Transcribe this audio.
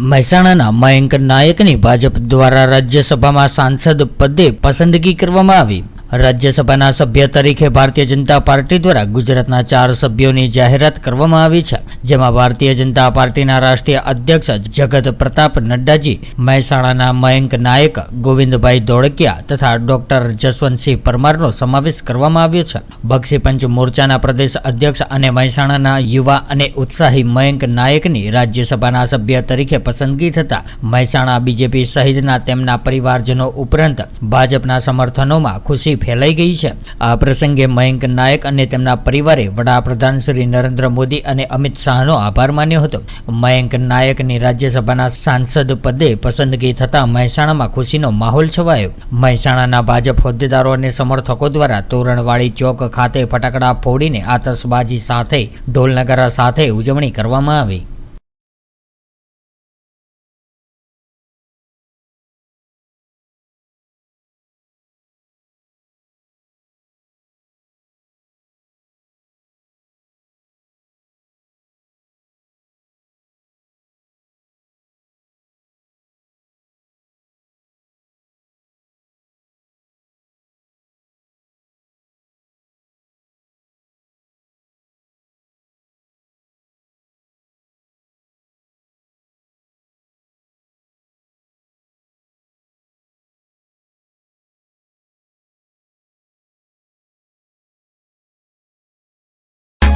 મહેસાણાના મયંક નાયકની ભાજપ દ્વારા રાજ્યસભામાં સાંસદ પદે પસંદગી કરવામાં આવી. રાજ્યસભાના સભ્ય તરીકે ભારતીય જનતા પાર્ટી દ્વારા ગુજરાતના ચાર સભ્યોની જાહેરાત કરવામાં આવી છે, જેમાં ભારતીય જનતા પાર્ટીના રાષ્ટ્રીય અધ્યક્ષ જગત પ્રતાપ નડ્ડાજી, મહેસાણાના મયંક નાયક, ગોવિંદભાઈ ધોળકિયા તથા ડોક્ટર જસવંતસિંહ પરમારનો સમાવેશ કરવામાં આવ્યો છે. બક્ષી પંચ મોરચાના પ્રદેશ અધ્યક્ષ અને મહેસાણાના યુવા અને ઉત્સાહી મયંક નાયકની રાજ્યસભાના સભ્ય તરીકે પસંદગી થતા મહેસાણા બીજેપી સહિતના તેમના પરિવારજનો ઉપરાંત ભાજપના સમર્થનોમાં ખુશી ફેલાઈ ગઈ છે. આ પ્રસંગે મયંક નાયક અને તેમના પરિવારે વડાપ્રધાન શ્રી નરેન્દ્ર મોદી અને અમિત શાહનો આભાર માન્યો હતો. મયંક નાયકની રાજ્યસભાના સાંસદ પદે પસંદગી થતાં મહેસાણામાં ખુશીનો માહોલ છવાયો. મહેસાણાના ભાજપ હોદ્દેદારો અને સમર્થકો દ્વારા તોરણવાડી ચોક ખાતે ફટાકડા ફોડીને આતશબાજી સાથે, ઢોલનગારા સાથે ઉજવણી કરવામાં આવી.